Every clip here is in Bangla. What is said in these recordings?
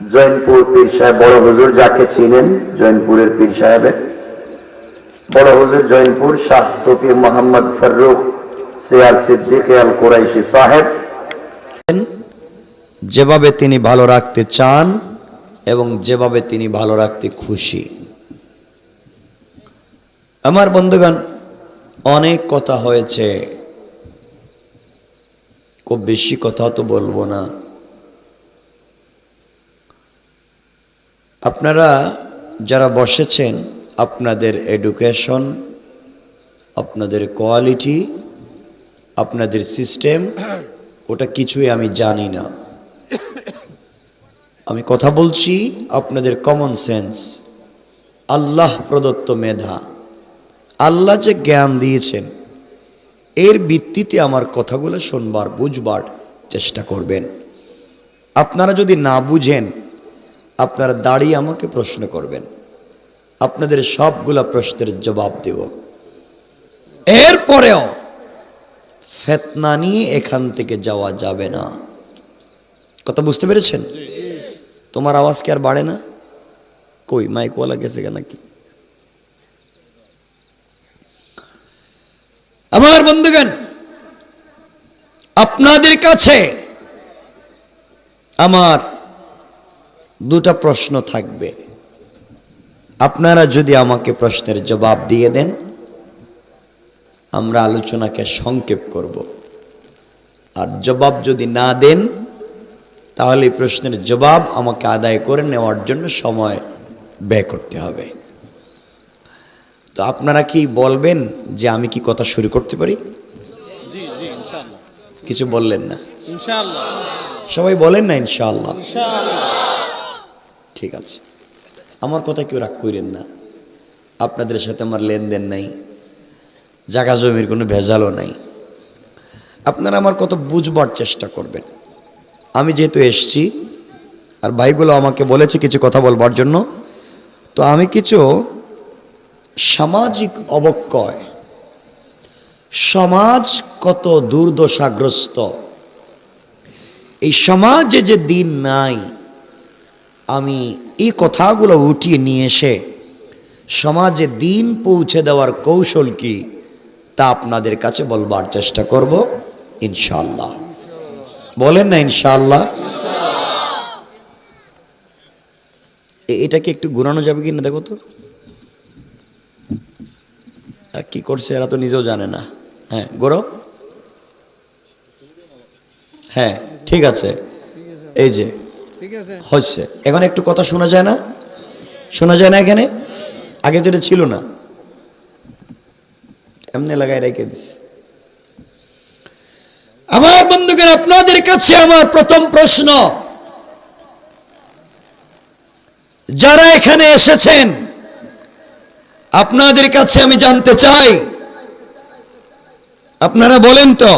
জৈনপুর পীর সাহেব, বড় হুজুর যাকে চিনেন, জৈনপুরের পীর সাহেবের। বড় হুজুর জৈনপুর, শাহ সফি মোহাম্মদ ফররুখ সিয়ার সিদ্দিক আল কুরাইশি সাহেব। যেভাবে তিনি ভালো রাখতে চান এবং যেভাবে তিনি ভালো রাখতে খুশি। আমার বন্ধুগণ, অনেক কথা হয়েছে। খুব বেশি কথা তো বলব না। আপনারা যারা বসেছেন, আপনাদের এডুকেশন আপনাদের কোয়ালিটি আপনাদের সিস্টেম ওটা কিছুই আমি জানি না। আমি কথা বলছি আপনাদের কমন সেন্স আল্লাহ প্রদত্ত মেধা। আল্লাহ যে জ্ঞান দিয়েছেন, এর ভিত্তিতে আমার কথাগুলো শুনবার, বুঝবার চেষ্টা করবেন। আপনারা যদি না বুঝেন আপনারা দাঁড়িয়ে আমাকে প্রশ্ন করবেন। আপনাদের সবগুলা প্রশ্নের জবাব দেব। এরপরেও ফেতনা নিয়ে এখান থেকে যাওয়া যাবে না। কথা বুঝতে পেরেছেন? তোমার আওয়াজ কি আর বাড়ে না? কই মাইকওয়ালা গেছে কেন নাকি? আমার বন্ধুগণ আপনাদের কাছে আমার দুটা প্রশ্ন থাকবে। আপনারা যদি আমাকে প্রশ্নের জবাব দিয়ে দেন আমরা আলোচনাকে সংক্ষেপ করব। আর জবাব যদি না দেন তাহলে এই প্রশ্নের জবাব আমাকে আদায় করে নেওয়ার জন্য সময় ব্যয় করতে হবে। তো আপনারা কি বলবেন যে আমি কি কথা শুরু করতে পারি? কিছু বললেন না? সবাই বলেন না ইনশাআল্লাহ। ঠিক আছে। আমার কথা কেউ রাগ করেন না। আপনাদের সাথে আমার লেনদেন নাই। জাগা জমির কোনো ভেজালও নাই। আপনারা আমার কত বুঝবার চেষ্টা করবেন। আমি যেহেতু এসছি, আর ভাইগুলো আমাকে বলেছে কিছু কথা বলবার জন্য, তো আমি কিছু সামাজিক অবক্ষয়, সমাজ কত দুর্দশাগ্রস্ত, এই সমাজে যে দিন নাই আমি এই কথাগুলো উঠিয়ে নিয়ে এসে সমাজে দিন পৌঁছে দেওয়ার কৌশল কি, তা আপনাদের কাছে বলবার চেষ্টা করব ইনশাল্লাহ বলেন না ইনশাল্লাহ এটাকে একটু ঘুরানো যাবে কি না দেখো তো। কি করছে এরা তো নিজেও জানে না। হ্যাঁ গোরো হ্যাঁ ঠিক আছে। এই যে হচ্ছে। এখন একটু কথা শোনা যায় না? শোনা যায় না এখানে? আগে এটা ছিল না। এমনি লাগাই রেখে দিস আমার বন্ধুগণ, আপনাদের কাছে আমার প্রথম প্রশ্ন। যারা এখানে এসেছেন, আপনাদের কাছে আমি জানতে চাই, আপনারা বলেন তো,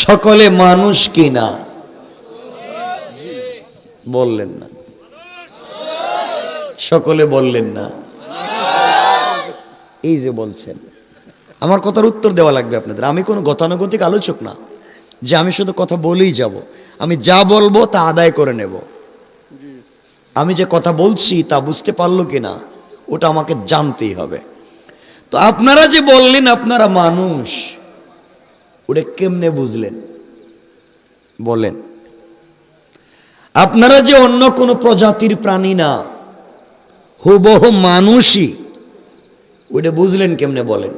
সকলে মানুষ কি না বললেন না। সকলে বললেন না। এই যে বলছেন, আমার কথার উত্তর দেওয়া লাগবে আপনাদের। আমি কোনো গতানুগতিক আলোচক না, যে আমি শুধু কথা বলেই যাব। আমি যা বলব তা আদায় করে নেব। আমি যে কথা বলছি তা বুঝতে পারল কিনা, ওটা আমাকে জানতেই হবে। তো আপনারা যে বললেন, আপনারা মানুষ, ওটা কেমনে বুঝলেন? বলেন। আপনারা যে অন্য কোনো প্রজাতির প্রাণী না হুবহু মানুষই ওইটা বুঝলেন কেমনে বলেন?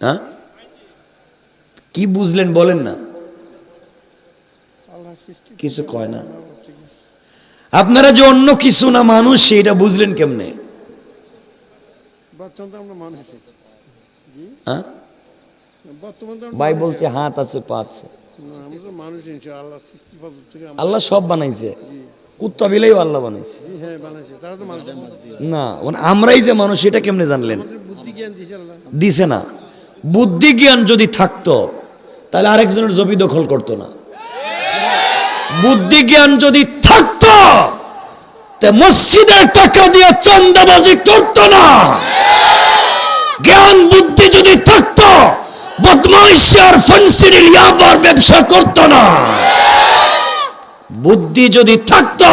হ্যাঁ? কি বুঝলেন বলেন না? কিছু কয় না। আপনারা যে অন্য কিছু না মানুষ সেটা বুঝলেন কেমনে। হ্যাঁ? আমরা ভাই বলছে হাত আছে পা আছে। আল্লাহ সব বানাইছে। কুত্তা বিলেও আল্লাহ বানাইছে। হ্যাঁ না মানে আমরাই যে মানুষ এটা কেমনে জানলেন? দিছে না। বুদ্ধি জ্ঞান যদি থাকতো তাহলে আরেকজনের জমি দখল করতো না। বুদ্ধি জ্ঞান যদি থাকতো তে মসজিদের টাকা দিয়ে চান্দাবাজি করতো না। জ্ঞান বুদ্ধি যদি থাকতো বদমাইশি আর ফন্সির ইয়াবার ব্যবসা করতো না। বুদ্ধি যদি থাকতো,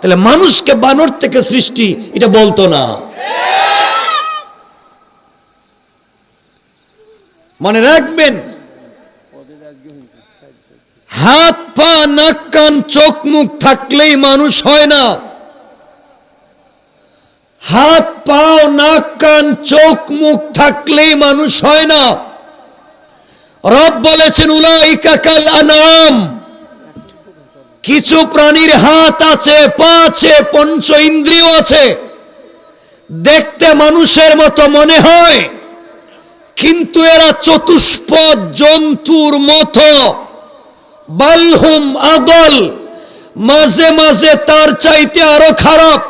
তাহলে মানুষকে বানর থেকে সৃষ্টি, এটা বলতো না। মনে রাখবেন, হাত, পা, নাক, কান, চোখ, মুখ থাকলেই মানুষ হয় না। হাত পাও নাক, কান, চোখ, মুখ থাকলেই মানুষ হয় না। রব বলেছেন, উলাইকা কাল আনাম। কিছু প্রাণীর হাত আছে, পা আছে, পঞ্চ ইন্দ্রিয় আছে। দেখতে মানুষের মতো মনে হয়, কিন্তু এরা চতুষ্পদ জন্তুর মতো। বালহুম আদল মাঝে মাঝে তার চাইতে আরও খারাপ।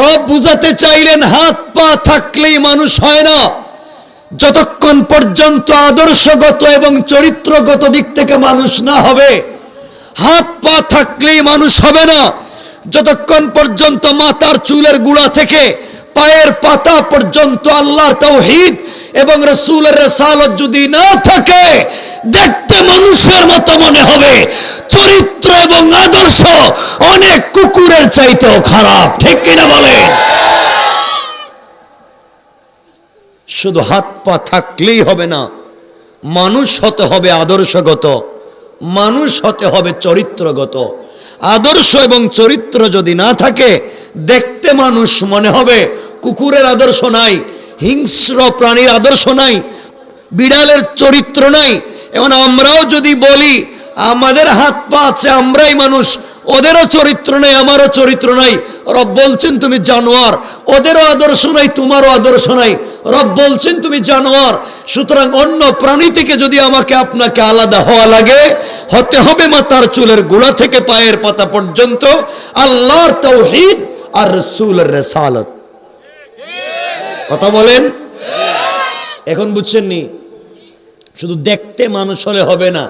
রব বুঝাতে চাইলেন, হাত পা থাকলেই মানুষ হয় না। যতক্ষণ পর্যন্ত আদর্শগত এবং চরিত্রগত দিক থেকে মানুষ না হবে, হাত পা থাকলেই মানুষ হবে না। যতক্ষণ পর্যন্ত মাথার চুলের গুড়া থেকে পায়ের পাতা পর্যন্ত আল্লাহর তৌহিদ এবং রসুলের রেসালত যদি না থাকে, দেখতে মানুষের মতো মনে হবে। চরিত্র এবং আদর্শ অনেক কুকুরের চাইতেও খারাপ, ঠিক কিনা বলে শুধু হাত পা থাকলেই হবে না, মানুষ হতে হবে আদর্শগত, মানুষ হতে হবে চরিত্রগত। আদর্শ এবং চরিত্র যদি না থাকে, দেখতে মানুষ মনে হবে কুকুরের আদর্শ নাই, হিংস্র প্রাণীর আদর্শ নাই, বিড়ালের চরিত্র নাই। এবং আমরাও যদি বলি, আমাদের হাত পা আছে, আমরাই মানুষ, ওদেরও চরিত্র নেই, আমারও চরিত্র নাই। রব বলছেন, তুমি জানোয়ার, ওদেরও আদর্শ নাই, তোমারও আদর্শ নাই। রব বলছেন, তুমি জানোয়ার, সুতরাং অন্য প্রাণী থেকে যদি আমাকে আপনাকে আলাদা হওয়া লাগে, হতে হবে মাতার চুলের গোড়া থেকে পায়ের পাতা পর্যন্ত, আল্লাহর তৌহিদ আর রসুলের রেসালত। কথা বলেন? এখন বুঝছেন নি শুধু দেখতে মানুষ হলে হবে না,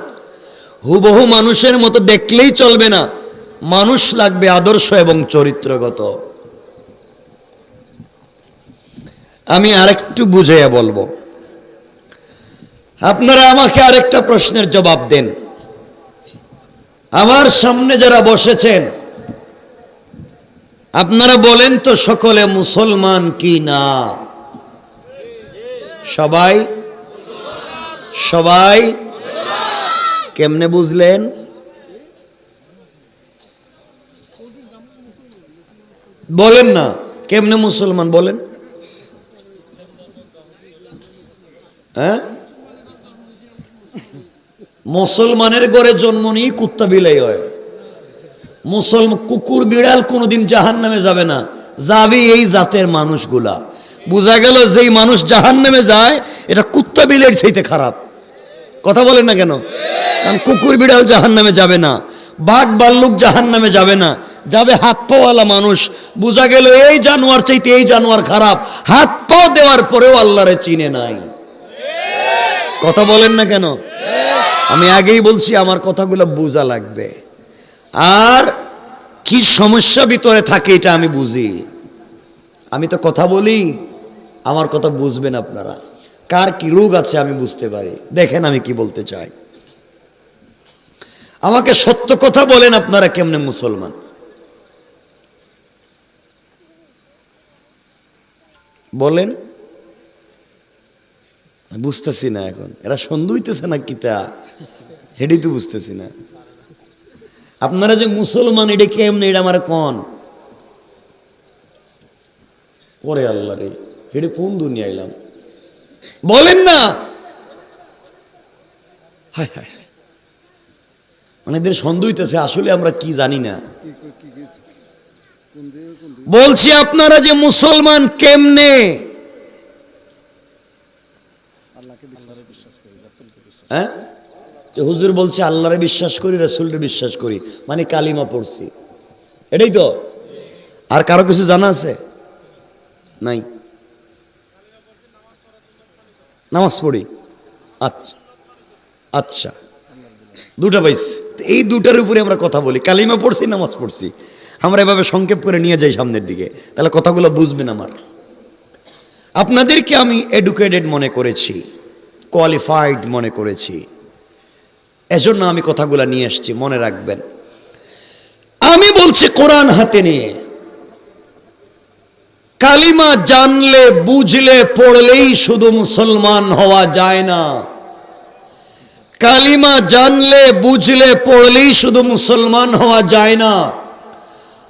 হুবহু মানুষের মতো দেখলেই চলবে না। মানুষ লাগবে আদর্শ এবং চরিত্রগত। আমি আরেকটু বুঝাইয়া বলব। আপনারা আমাকে আরেকটা প্রশ্নের জবাব দেন। আমার সামনে যারা বসেছেন, আপনারা বলেন তো সকলে মুসলমান কি না? সবাই? সবাই? কেমনে বুঝলেন? বলেন না, কেমনে মুসলমান বলেন? হ্যাঁ? মুসলমানের ঘরে জন্ম নিয়ে কুত্তা বিলাই হয়। মুসলম কুকুর, বিড়াল কোনোদিন জাহান নামে যাবে না। যাবে এই জাতের মানুষগুলা। বোঝা গেল যেই মানুষ জাহান নামে যায়, এটা কুত্তা বিলের চাইতে খারাপ। কথা বলেন না কেন? কারণ কুকুর, বিড়াল জাহান নামে যাবে না। বাঘ, বাল্লুক জাহান নামে যাবে না। যাবে হাত পাওয়ালা মানুষ। বোঝা গেল এই জানোয়ার চাইতে এই জানোয়ার খারাপ। হাত পাও দেওয়ার পরেও আল্লাহরে চিনে নাই। কথা বলেন না কেন? আমি আগেই বলছি আমার কথাগুলো বোঝা লাগবে। আর কি সমস্যা ভিতরে থাকে এটা আমি বুঝি। আমি তো কথা বলি, আমার কথা বুঝবেন আপনারা। কার কি রোগ আছে আমি বুঝতে পারি। দেখেন আমি কি বলতে চাই। আমাকে সত্য কথা বলেন আপনারা কেমনে মুসলমান? বলেন। বুঝতেছি না এখন। এরা সন্দেহ না কিতা হেডি তো বুঝতেছি না। আপনারা যে মুসলমান, এটা কেমনে, এটা আমার কন? ওরে আল্লাহ রে এটা কোন দুনিয়া এলাম? বলেন না! হায় হায় হায়। মানে সন্দেহ আসলে আমরা কি জানি না। বলছি আপনারা যে মুসলমান, কেমনে? হ্যাঁ? যে হুজুর বলছে, আল্লাহরে বিশ্বাস করি, রসুলরে বিশ্বাস করি। মানে কালিমা পড়ছি। এটাই তো? আর কারও কিছু জানা আছে? নাই। নামাজ পড়ি? আচ্ছা। আচ্ছা। দুটা বাইস এই দুটার উপরে আমরা কথা বলি। কালিমা পড়ছি, নামাজ পড়ছি। আমরা এভাবে সংক্ষেপ করে নিয়ে যাই সামনের দিকে। তাহলে কথাগুলো বুঝবেন আমার। আপনাদেরকে আমি এডুকেটেড মনে করেছি। কোয়ালিফাইড মনে করেছি। এজন্য আমি কথাগুলো নিয়ে এসেছি মনে রাখবেন। আমি বলছি কোরআন হাতে নিয়ে। কালিমা জানলে, বুঝলে, পড়লেই শুধু মুসলমান হওয়া যায় না। কালিমা জানলে, বুঝলে, পড়লেই শুধু মুসলমান হওয়া যায় না।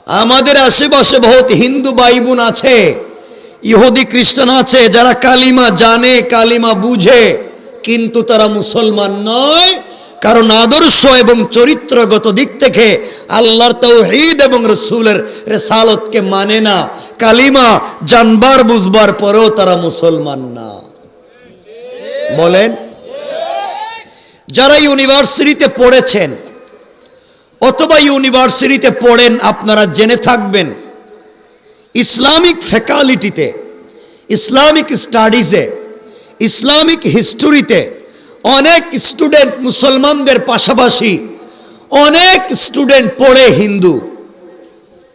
আমাদের আশেপাশে বহুত হিন্দু ভাই বোন আছে, ইহুদি খ্রিস্টান আছে, যারা কালিমা জানে, কালিমা বুঝে। কিন্তু তারা মুসলমান নয়। কারণ আদর্শ এবং চরিত্রগত দিক থেকে আল্লাহর তৌহিদ এবং রসুলের রেসালতকে মানে না। কালিমা জানবার, বুঝবার পরেও তারা মুসলমান না। বলেন, যারা ইউনিভার্সিটিতে পড়েছেন অথবা ইউনিভার্সিটিতে পড়েন, আপনারা জেনে থাকবেন, ইসলামিক ফ্যাকাল্টিতে, ইসলামিক স্টাডিজে ইসলামিক হিস্টোরিতে অনেক স্টুডেন্ট মুসলমানদের পাশাপাশি অনেক স্টুডেন্ট পড়ে হিন্দু।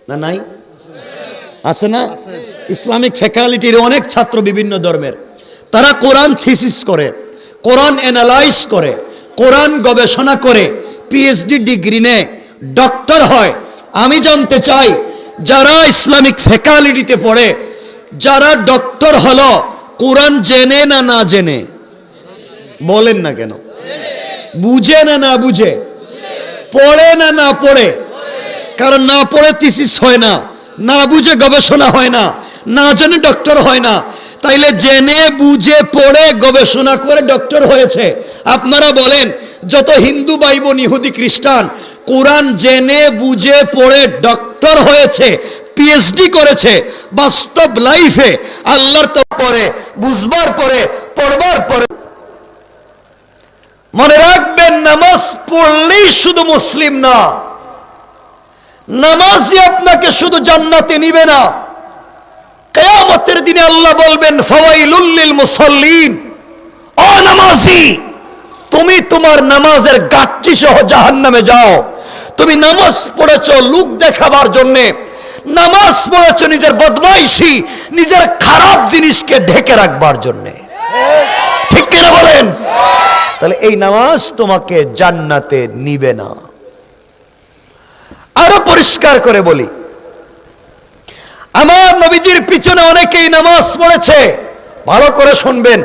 না, নাই? আছে না? ইসলামিক ফ্যাকাল্টির অনেক ছাত্র বিভিন্ন ধর্মের। তারা কোরআন থিসিস করে, কোরআন অ্যানালাইজ করে, কোরআন গবেষণা করে, পিএইচডি ডিগ্রি নেয়, ডক্টর হয়। আমি জানতে চাই, যারা ইসলামিক ফ্যাকাল্টিতে পড়ে, যারা ডক্টর হলো কোরআন জেনে না না জেনে? বলেন না কেন? বুঝে না না বুঝে? পড়ে না না পড়ে? কারণ না পড়ে থিসিস হয় না না বুঝে গবেষণা হয় না না জেনে ডক্টর হয় না। তাইলে জেনে, বুঝে, পড়ে, গবেষণা করে ডক্টর হয়েছে। আপনারা বলেন, যত হিন্দু বাইব ইহুদি খ্রিস্টান, কোরআন জেনে, বুঝে, পড়ে ডক্টর হয়েছে পিএইচডি করেছে, বাস্তব লাইফে আল্লাহর তো পরে, বুঝবার পরে, পড়বার পরে। মনে রাখবেন, নামাজ পড়লেই শুধু মুসলিম না। নামাজই আপনাকে শুধু জান্নাতে নিবে না। কেয়ামতের দিনে আল্লাহ বলবেন ফওয়াইলুল্লিল মুসাল্লিন। ও নামাজি, তুমি তোমার নামাজের গাঠটি সহ জাহান্নামে যাও। তুমি নামাজ পড়েছ, লোক দেখাবার জন্যে। নামাজ পড়েছো নিজের বদমাইশি, নিজের খারাপ জিনিসকে ঢেকে রাখবার জন্যে। ঠিক কিনা বলেন? তাহলে এই নামাজ তোমাকে জান্নাতে নিবে না। আরও পরিষ্কার করে বলি, আমার নবীজির পিছনে অনেকেই নামাজ পড়েছে, ভালো করে শুনবেন।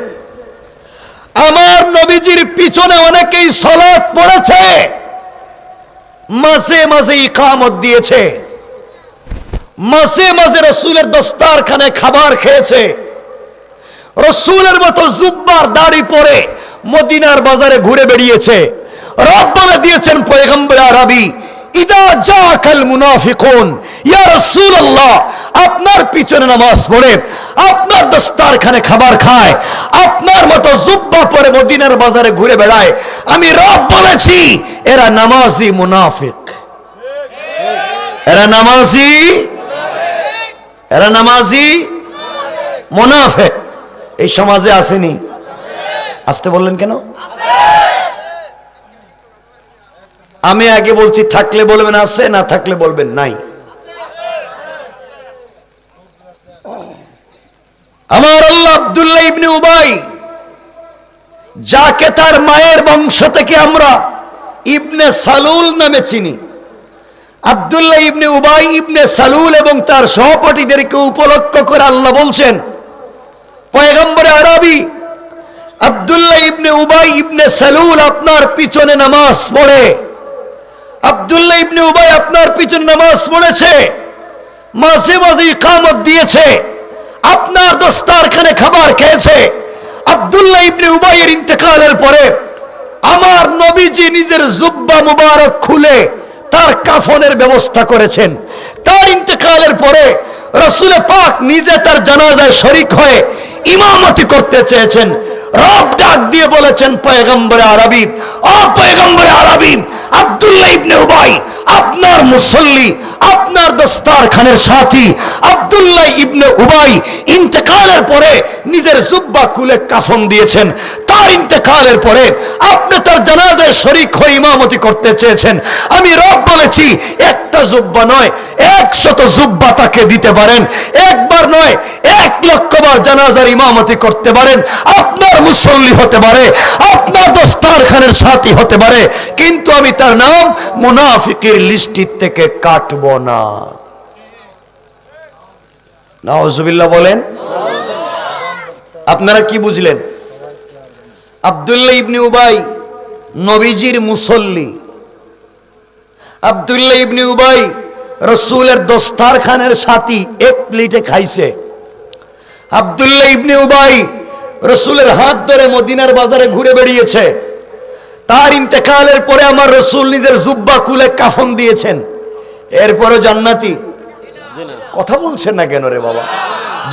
আমার নবীজির পিছনে অনেকেই সলাৎ পড়েছে, মাঝে মাঝে ইকামত দিয়েছে। মাঝে মাঝে রসুলের দস্তারখানে খাবার খেয়েছে। রসুলের মতো জুব্বার দাড়ি পরে মদিনার বাজারে ঘুরে বেরিয়েছে রব বলে দিয়েছেন, পয়গম্বর আরবি, ইদা জাকাল মুনাফিকুন, ইয়া রাসূলুল্লাহ, আপনার পিছনে নামাজ পড়ে, আপনার দস্তারখানে খাবার খায়, আপনার মতো জুব্বা পরে মদিনার বাজারে ঘুরে বেড়ায়। আমি রব বলেছি, এরা নামাজি মুনাফিক। এরা নামাজি এরা নামাজি? মুনাফিক। এই সমাজে আসেনি। আসতে বললেন কেন? আমি আগে বলছি, থাকলে বলবেন, আছে না থাকলে বলবেন, নাই। আমার আল্লাহ আব্দুল্লাহ ইবনে উবাই, যাকে তার মায়ের বংশ থেকে আমরা ইবনে সালুল নামে চিনি। আব্দুল্লাহ ইবনে উবাই ইবনে সালুল এবং তার সহপাঠীদেরকে উপলক্ষ করে আল্লাহ বলছেন, পয়গম্বরে আরবি, আব্দুল্লাহ ইবনে উবাই ইবনে সালুল আপনার পিছনে নামাজ পড়ে। আব্দুল্লাহ ইবনে উবাই আপনার পিছনে নামাজ পড়েছে, মাঝে মাঝে ইকামত দিয়েছে, আপনার দস্তারখানে খাবার খেয়েছে। আব্দুল্লাহ ইবনে উবাইয়ের ইন্তেকালের পরে আমার নবীজি নিজের জুব্বা মুবারক খুলে তার কাফনের ব্যবস্থা করেছেন। তার ইন্তেকালের পরে রসুলে পাক নিজে তার জানাজায় শরিক হয়ে ইমামতি করতে চেয়েছেন। রব ডাক দিয়ে বলেছেন, পয়গম্বরে আরবি পয়গম্বরে আরবি আব্দুল্লাহ ইবনে উবাই, আপনার মুসল্লি, আপনার দস্তার খানের সাথী, আব্দুল্লাহ ইবনে উবাই ইন্তেকালের পরে নিজের জুব্বা খুলে কাফন দিয়েছেন। তার ইন্তেকালের পরে আপনি তার জানাজায় শরিক হয়ে ইমামতি করতে চেয়েছেন। আমি রব বলেছি, একটা জুব্বা নয়, একশত জুব্বা তাকে দিতে পারেন। একবার নয়, এক লক্ষ বার জানাজার ইমামতি করতে পারেন। আপনার মুসল্লি হতে পারে, আপনার দোস্তার খানের সাথী হতে পারে, কিন্তু আমি তার নাম মুনাফিকের লিস্টির থেকে কাটব না। নওয়াজুবিল্লাহ বলেন। আপনারা কি বুঝলেন? আব্দুল্লাহ ইবনি উবাই, নবীজির মুসল্লি। আব্দুল্লাহ ইবনি উবাই রসুলের দস্তার খানের সাথী এক প্লেটে খাইছে। আব্দুল্লাহ ইবনে উবাই রসুলের হাত ধরে মদিনার বাজারে ঘুরে বেরিয়েছে তার ইন্তেকালের পরে আমার রসুল নিজের জুব্বা কুলে কাফন দিয়েছেন। এরপরে জান্নাতি। কথা বলছেন না কেন রে বাবা?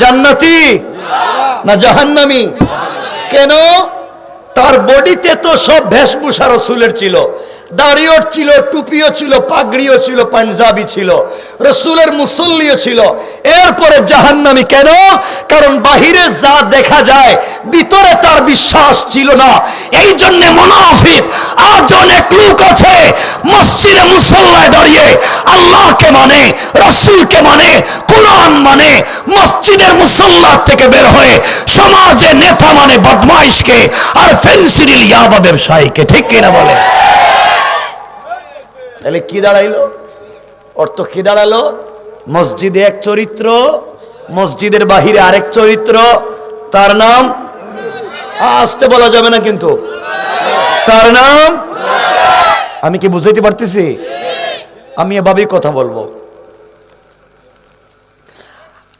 জান্নাতি না জাহান্নামি? কেন? তার বডিতে তো সব ভেষভূষা রসুলের ছিল। দাড়িও ছিল, টুপিও ছিল, পাগড়িও ছিল, পাঞ্জাবি ছিল, রসুলের মুসল্লিও ছিল। এরপরে জাহান্নামি কেন? কারণ বাহিরে যা দেখা যায়, ভিতরে তার বিশ্বাস ছিল না। এই জন্য মুনাফিক আজ অনেক লোক আছে, মসজিদে মুসল্লায় দাঁড়িয়ে আল্লাহকে মানে রসুলকে মানে কোরআন মানে মসজিদের মুসল্লা থেকে বের হয়ে সমাজে নেতা মানে বদমাইশকে আর ফেন্সিডিল ইয়াবা ব্যবসায়ীকে, ঠিক কিনা বলে তাহলে কি দাঁড়াইলো? অর্থ কি দাঁড়াল? মসজিদে এক চরিত্র, মসজিদের বাহিরে আরেক চরিত্র, তার নাম? আসতে বলা যাবে না কিন্তু। তার নাম? আমি কি বুঝাইতে পারতেছি? আমি এভাবেই কথা বলব।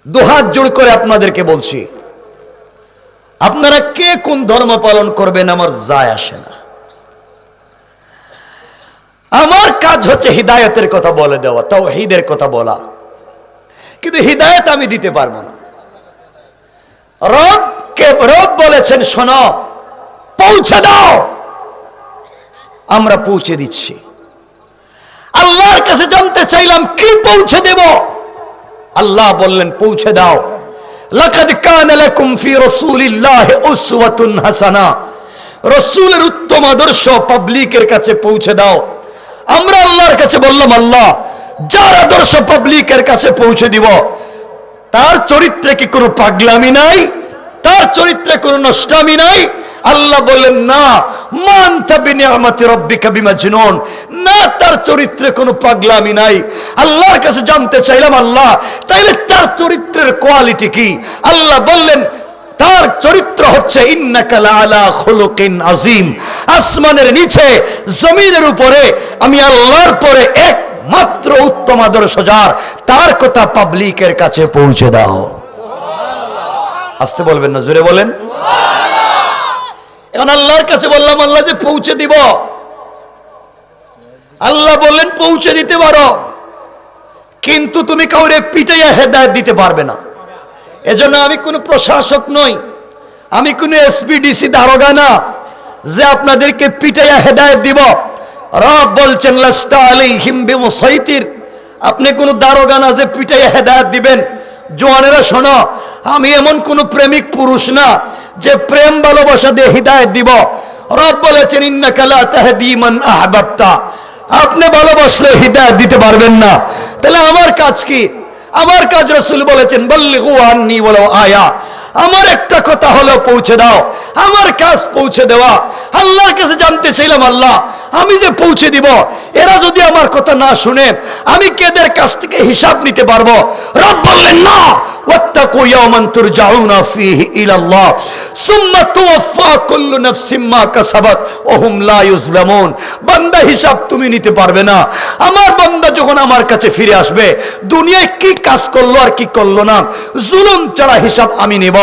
দুহাত জোড় করে আপনাদেরকে বলছি, আপনারা কে কোন ধর্ম পালন করবেন আমার যায় আসে না। আমার কাজ হচ্ছে হিদায়তের কথা বলে দেওয়া তাও হিদের কথা বলা। কিন্তু হিদায়ত আমি দিতে পারব না। রব কে রব বলেছেন, শোনো, পৌঁছে দাও। আমরা পৌঁছে দিচ্ছি। আল্লাহর কাছে জানতে চাইলাম, কি পৌঁছে দেব? আল্লাহ বললেন, পৌঁছে দাও। লাকাদ কানা লাকুম ফি রাসূলিল্লাহি হাসানা। রাসূলের উত্তম আদর্শ পাবলিকের কাছে পৌঁছে দাও। আমরা আল্লাহর কাছে বললাম, আল্লাহ, যার আদর্শ পাবলিকের কাছে পৌঁছে দিব, তার চরিত্রে কি কোনো পাগলামি নাই? তার চরিত্রে কোনো নষ্টামি নাই? আল্লাহ বললেন, না না, তার চরিত্রে কোনো পাগলামি নাই। আল্লাহর কাছে জানতে চাইলাম, আল্লাহ, তাইলে তার চরিত্রের কোয়ালিটি কি? আল্লাহ বললেন, তার চরিত্র হচ্ছে ইন্নাকালা আলা খুলুকিন আজিম, আসমানের নিচে, জমিনের উপরে আমি আল্লাহর পরে একমাত্র উত্তম আদর্শ যার, তার কথা পাবলিকের কাছে পৌঁছে দাও। আসতে বলবেন না, জোরে বলেন। এখন আল্লাহর কাছে বললাম, আল্লাহ যে পৌঁছে দিব। আল্লাহ বললেন, পৌঁছে দিতে পারো। কিন্তু তুমি কাউরে পিটাইয়া হেদায়ত দিতে পারবে না। এজন্য আমি কোনো প্রশাসক নই। আমি কোনো এসপিডিসি দারোগা না যে আপনাদেরকে পিটাইয়া হেদায়ত দিব। রব বলছেন, লাস্তা আপনি কোনো দারোগা না যে পিটাইয়া হেদায়ত দিবেন। জোয়ানেরা, শোনো, আমি এমন কোন প্রেমিক পুরুষ না যে প্রেম, ভালোবাসা দিয়ে হৃদায়ত দিব। রব বলেছেন, ইন্নাকা লা তাহদি আহবাবতা। আপনি ভালোবাসলে হৃদায়ত দিতে পারবেন না। তাহলে আমার কাজ কি? আমার কাজ রসুল বলেছেন, বল্লিগু আন্নি বলো আয়া। আমার একটা কথা হলো পৌঁছে দাও। আমার কাজ পৌঁছে দেওয়া আল্লাহর কাছে জানতে চাইলাম আল্লাহ আমি যে পৌঁছে দিব এরা যদি আমার কথা না শুনে আমি কেদের কাছ থেকে হিসাব নিতে পারবো রব বললেন না واتقوا يوما ترجعون فيه الى الله ثم توفى كل نفس ما كسبت وهم لا يظلمون বান্দা হিসাব তুমি নিতে পারবে না আমার বান্দা যখন আমার কাছে ফিরে আসবে দুনিয়ায় কি কাজ করলো আর কি করলো না জুলুম ছাড়া হিসাব আমি নেব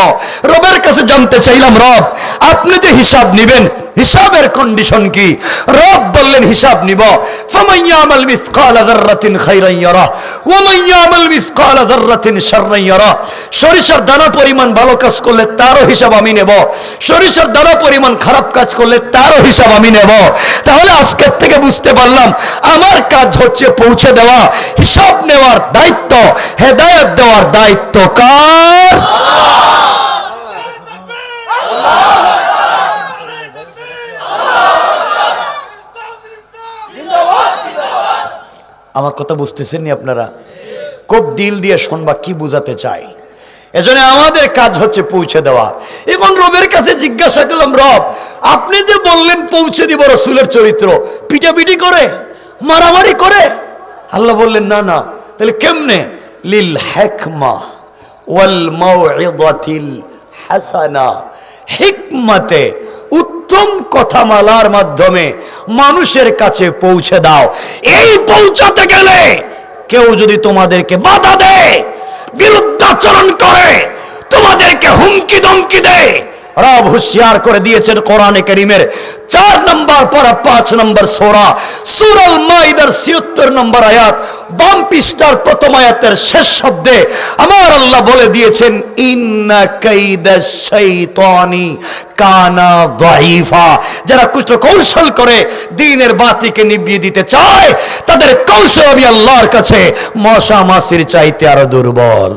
রবের কাছে জানতে চাইলাম রব আপনি যে হিসাব নিবেন, হিসাবের কন্ডিশন কি? রব বললেন, হিসাব নিব। সরিষার দানা পরিমাণ ভালো কাজ করলে তারও হিসাব আমি নেব। সরিষার দানা পরিমাণ খারাপ কাজ করলে তারও হিসাব আমি নেব। তাহলে আজকের থেকে বুঝতে পারলাম, আমার কাজ হচ্ছে পৌঁছে দেওয়া, হিসাব নেওয়ার দায়িত্ব, হেদায়েত দেওয়ার দায়িত্ব কার? আমার কথা বুঝতেছেন নি আপনারা? খুব দিল দিয়ে শুনবা কি বুঝাতে চাই? এজন্য আমাদের কাজ হচ্ছে পৌঁছে দেওয়া। এখন রবের কাছে জিজ্ঞাসা করলাম, রব, আপনি যে বললেন পৌঁছে দিব রসুলের চরিত্র, পিটাপিটি করে, মারামারি করে? আল্লাহ বললেন, না না। তাহলে কেমনে? লিল হেকমা ওয়াল মাউইদাতিল হাসানা। হিকমতে উত্তম কথামালার মাধ্যমে মানুষের কাছে পৌঁছে দাও। এই পৌঁছাতে গেলে কেউ যদি তোমাদেরকে বাধা দেয়, বিরুদ্ধাচরণ করে, তোমাদেরকে হুমকি দমকি দেয় রব হুঁশিয়ার করে দিয়েছেন কোরআনে করিমের। চার নম্বর পরা, পাঁচ নম্বর সোরা, সুরাল মাইদার ছিয়াত্তর নম্বর আয়াত, বাম প্রথম আয়াতের শেষ শব্দে আমার আল্লাহ বলে দিয়েছেন, ইন্না কাইদা শাইতানি কানা দাইফা যারা কুষ্ট কৌশল করে দিনের বাতিকে নিভিয়ে দিতে চায়, তাদের কৌশল আমি আল্লাহর কাছে মশা মাসির চাইতে আরও দুর্বল।